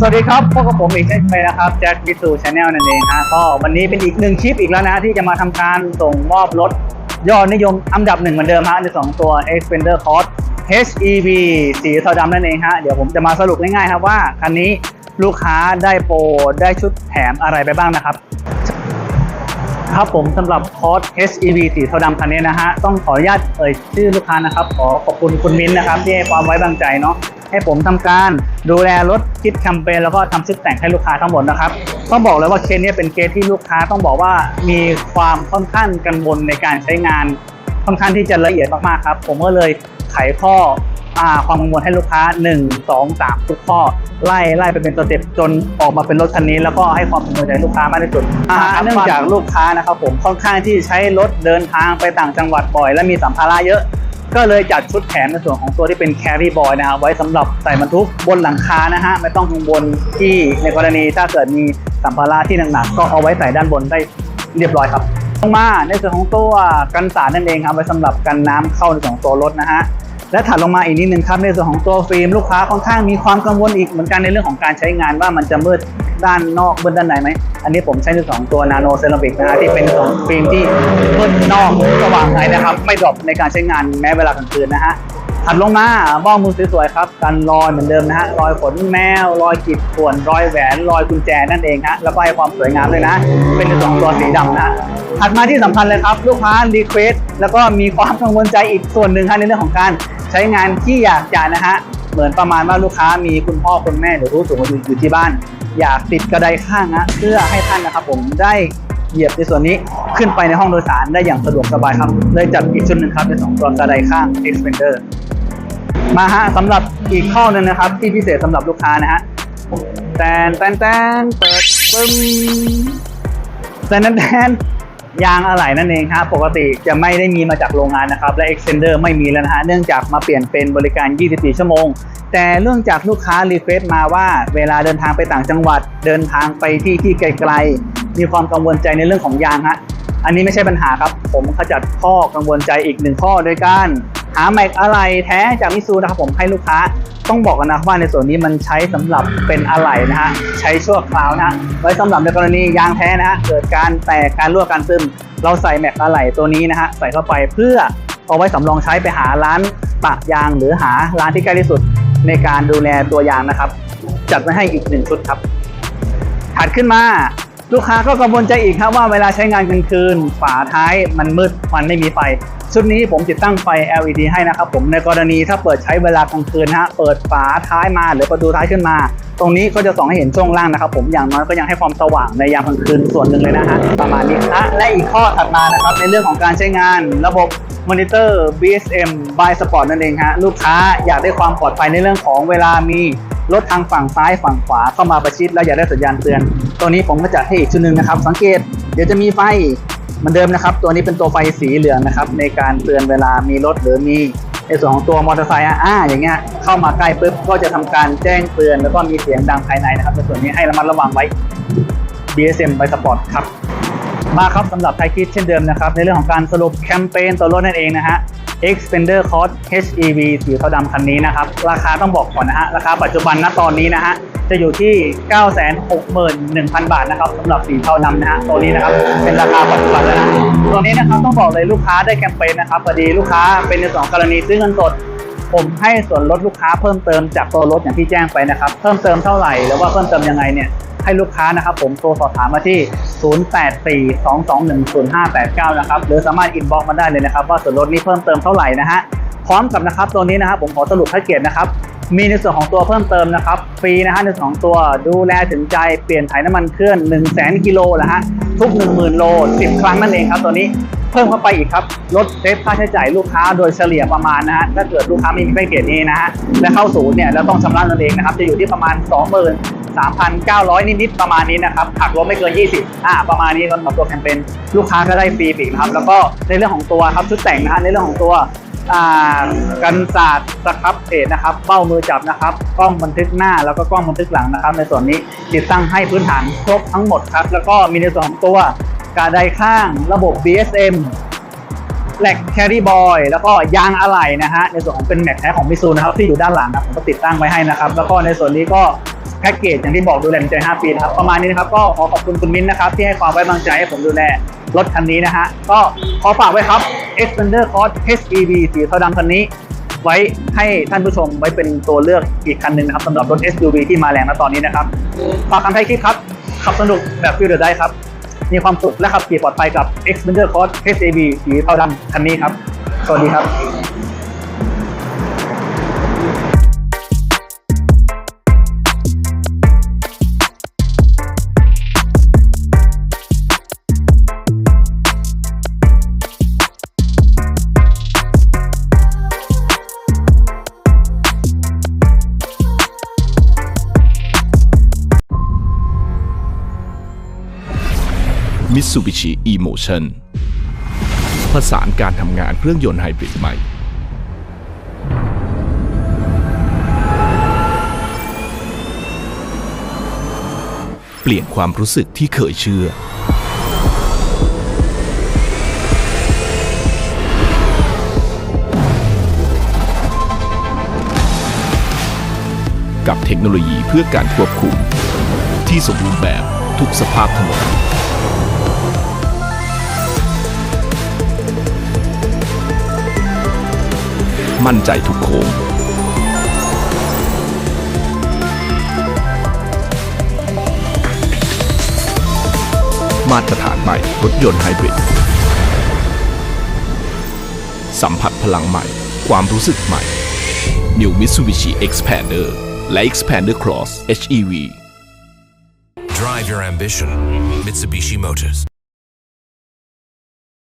สวัสดีครับพบกับผมอีกเช่นเคยนะครับแจ็คบิสูชาแนลนั่นเองฮะก็วันนี้เป็นอีกหนึ่งคลิปอีกแล้วนะที่จะมาทำการส่งมอบรถยอดนิยมอันดับหนึ่งเหมือนเดิมฮะในสองตัว Xpander Cross HEV สีเทาดำนั่นเองฮะเดี๋ยวผมจะมาสรุปง่ายๆครับว่าคันนี้ลูกค้าได้โปรได้ชุดแถมอะไรไปบ้างนะครับครับผมสำหรับคอร์ส HEV สีเทาดำคันนี้นะฮะ ต้องขออนุญาตเอ่ยชื่อลูกค้านะครับ ขอขอบคุณคุณมิ้นนะครับ ที่ให้ความไว้วางใจเนาะ ให้ผมทำการดูแลรถคิดแคมเปญแล้วก็ทำชุดแต่งให้ลูกค้าทั้งหมดนะครับต้องบอกเลยว่าเคสนี้เป็นเคสที่ลูกค้าต้องบอกว่ามีความค่อนข้างกังวลในการใช้งานค่อนข้างที่จะละเอียดมากๆครับ ผมก็เลยไขข้ออ่าความกังวลให้ลูกค้า 1 2 3 ทุกข้อ ไล่ไล่ไปเป็นสเต็ปจนออกมาเป็นรถคันนี้ แล้วก็ให้ความกังวลใจลูกค้ามากที่สุดอ่าเนื่องจากลูกค้านะครับผมค่อนข้างที่ใช้รถเดินทางไปต่างจังหวัดบ่อย และมีสัมภาระเยอะ ก็เลยจัดชุดแถมในส่วนของตัวที่เป็น carry boy นะครับไว้สำหรับใส่บรรทุกบนหลังคานะฮะไม่ต้องกังวลที่ในกรณีถ้าเกิดมีสัมภาระที่หนักๆก็เอาไว้ใส่ด้านบนได้เรียบร้อยครับลงมาในส่วนของตัวกันสาดนั่นเองครับไว้สำหรับกันน้ำเข้าในส่วนของตัวรถนะฮะและถัดลงมาอีกนิดนึงครับในส่วนของตัวฟิล์มลูกค้าค่อนข้างมีความกังวลอีกเหมือนกันในเรื่องของการใช้งานว่ามันจะมืด ด้านนอกมืดด้านในไหม อันนี้ผมใช้ในส่วนของตัวนาโนเซรามิกนะฮะที่เป็นของฟิล์มที่มืดนอกสว่างในนะครับ ไม่ดรอปในการใช้งานแม้เวลากลางคืนนะฮะถัดลงมาบ้องมือสวยๆครับกันรอยเหมือนเดิมนะฮะรอยขนแมวรอยกีบข่วนรอยแหวนรอยกุญแจนั่นเองฮะแล้วก็ให้ความสวยงามเลยนะ เป็นสองตัวสีดำนะฮะถัดมาที่สำคัญเลยครับ ลูกค้ารีเควสแล้วก็มีความกังวลใจอีกส่วนหนึ่งฮะในเรื่องของการใช้งานที่อยากจะนะฮะเหมือนประมาณว่าลูกค้ามีคุณพ่อคุณแม่หรือผู้สูงอายุอยู่ที่บ้าน อยากติดกระไดข้างนะเพื่อให้ท่านนะครับผมได้เหยียบในส่วนนี้ขึ้นไปในห้องโดยสารได้อย่างสะดวกสบายครับเลยจัดอีกชุดหนึ่งครับในสองตอนกระไดข้าง Expander มาฮะสำหรับอีกข้อหนึงนะครับ ที่พิเศษสำหรับลูกค้านะฮะแตนแตนแตนเปิดปึ้มแตนแตนแตน ยางอะไหล่นั่นเองครับปกติจะไม่ได้มีมาจากโรงงานนะครับ และ Extender ไม่มีแล้วนะฮะเนื่องจากมาเปลี่ยนเป็นบริการ 24 ชั่วโมง แต่เรื่องจากลูกค้ารีเควสต์มาว่า เวลาเดินทางไปต่างจังหวัด เดินทางไปที่ที่ไกลๆ มีความกังวลใจในเรื่องของยางฮะอันนี้ไม่ใช่ปัญหาครับ ผมขจัดข้อกังวลใจอีกหนึ่งข้อโดยการ หาแม็กอะไรแท้จากมิซูนะครับผมให้ลูกค้าต้องบอกกันนะว่าในส่วนนี้มันใช้สำหรับเป็นอะไหล่นะฮะใช้ชั่วคราวนะฮะไว้สำหรับในกรณียางแท้นะฮะเกิดการแตกการรั่วการซึม เราใส่แม็กอะไหล่ตัวนี้นะฮะใส่เข้าไปเพื่อเอาไว้สำรองใช้ไปหาร้านปะยางหรือหาร้านที่ใกล้ที่สุดในการดูแลตัวยางนะครับ จัดไว้ให้อีกหนึ่งชุดครับถัดขึ้นมา ลูกค้าก็กังวลใจอีกครับว่าเวลาใช้งานกลางคืน ฝาท้ายมันมืดมันไม่มีไฟ ชุดนี้ผมติดตั้งไฟ LED ให้นะครับผมในกรณีถ้าเปิดใช้เวลากลางคืนฮะเปิดฝาท้ายมาหรือประตูท้ายขึ้นมา ตรงนี้ก็จะส่องให้เห็นช่วงล่างนะครับผมอย่างน้อยก็ยังให้ความสว่างในยามกลางคืนส่วนหนึ่งเลยนะฮะประมาณนี้ฮะและอีกข้อถัดมานะครับในเรื่องของการใช้งานระบบมอนิเตอร์ BSM by Sport นั่นเองฮะลูกค้าอยากได้ความปลอดภัยในเรื่องของเวลามี รถทางฝั่งซ้ายฝั่งขวาเข้ามาประชิดแล้วอย่าได้สัญญาณเตือน ตัวนี้ผมก็จัดให้อีกชุดหนึ่งนะครับ สังเกตเดี๋ยวจะมีไฟเหมือนเดิมนะครับ ตัวนี้เป็นตัวไฟสีเหลืองนะครับ ในการเตือนเวลามีรถหรือมีในส่วนของตัวมอเตอร์ไซค์อะอ่าอย่างเงี้ยเข้ามาใกล้ปุ๊บก็จะทำการแจ้งเตือน แล้วก็มีเสียงดังภายในนะครับในส่วนนี้ให้ระมัดระวังไว้ BSM by Sport ครับมาครับสำหรับไทยคิดเช่นเดิมนะครับในเรื่องของการสรุปแคมเปญตัวรถนั่นเองนะฮะ Xpander Cross HEV สีเทาดำคันนี้นะครับ ราคาต้องบอกก่อนนะฮะ ราคาปัจจุบันณตอนนี้นะฮะ จะอยู่ที่ 961,000 บาทนะครับสำหรับสีเทาดำนะฮะ ตัวนี้นะครับ เป็นราคาปัจจุบันแล้วนะตัวนี้นะครับต้องบอกเลยลูกค้าได้แคมเปญนะครับพอดีลูกค้าเป็นในสองกรณีซื้อเงินสดผมให้ส่วนลดลูกค้าเพิ่มเติมจากตัวรถอย่างที่แจ้งไปนะครับ เพิ่มเติมเท่าไหร่หรือว่าเพิ่มเติมยังไงเนี่ย ให้ลูกค้านะครับผมโทรสอบถามมาที่ 0842210589 นะครับหรือสามารถอินบ็อกมาได้เลยนะครับว่าส่วนลดนี้เพิ่มเติมเท่าไหร่นะฮะพร้อมกับนะครับตัวนี้นะครับผมขอสรุปแพ็กเกจนะครับมีในส่วนของตัวเพิ่มเติมนะครับฟรีนะฮะในส่วนของตัวดูแลถึงใจเปลี่ยนถ่ายน้ำมันเคลื่อน1 0 0 0 0 0กิโลนะฮะทุก 10,000 โล 10 ครั้งนั่นเองครับตัวนี้เพิ่มเข้าไปอีกครับลดเซฟค่าใช้จ่ายลูกค้าโดยเฉลี่ยประมาณนะฮะถ้าเกิดลูกค้าไม่มีแพ็กเกจนี้นะฮะและเข้าศูนย์เนี่ยแล้วต้องชำระเงินเองนะครับจะอยู่ที่ประมาณ 20,000 3,900 นิดๆประมาณนี้นะครับหักลบไม่เกิน 20อ่าประมาณนี้สำหรับตัวแคมเปญลูกค้าก็ได้ฟรีอีกนะครับ แล้วก็ในเรื่องของตัวครับชุดแต่งนะฮะในเรื่องของตัวอ่ากันศาสตร์สครับเพจนะครับเป้ามือจับนะครับกล้องบันทึกหน้าแล้วก็กล้องบันทึกหลังนะครับ ในส่วนนี้ติดตั้งให้พื้นฐานครบทั้งหมดครับ แล้วก็มีในส่วนของตัวกระไดข้างระบบ BSM แหลกแครีบอยแล้วก็ยางอะไหล่นะฮะในส่วนของเป็นแม็กแท้ของมิซูนะครับที่อยู่ด้านหลังนะผมก็ติดตั้งไว้ให้นะครับ แล้วก็ในส่วนนี้ก็ แพ็กเกจอย่างที่บอกดูแลใจ 5 ปีนะครับ ประมาณนี้นะครับ ก็ขอขอบคุณคุณมิ้นท์นะครับ ที่ให้ความไว้วางใจให้ผมดูแลรถคันนี้นะฮะ ก็ขอฝากไว้ครับ Xpander Cross HEV สีเทาดำคันนี้ ไว้ให้ท่านผู้ชมไว้เป็นตัวเลือกอีกคันหนึ่งนะครับสำหรับรถ SUV ที่มาแรงณตอนนี้นะครับฝากคำไทายคลิปครับขับสนุกแบบฟิลเดอร์ได้ครับมีความสุขและขับขี่ปลอดภัยกับ Xpander Cross HEV สีเทาดำคันนี้ครับ สวัสดีครับ Mitsubishi Emotion ผสานการทำงานเครื่องยนต์ไฮบริดใหม่ เปลี่ยนความรู้สึกที่เคยเชื่อ กับเทคโนโลยีเพื่อการควบคุม ที่สมบูรณ์แบบทุกสภาพถนน มั่นใจทุกโค้งมาตรฐานใหม่รถยนต์ไฮบริด สัมผัสพลังใหม่ ความรู้สึกใหม่ New Mitsubishi Expander และ Expander Cross HEV Drive your ambition. Mitsubishi Motors.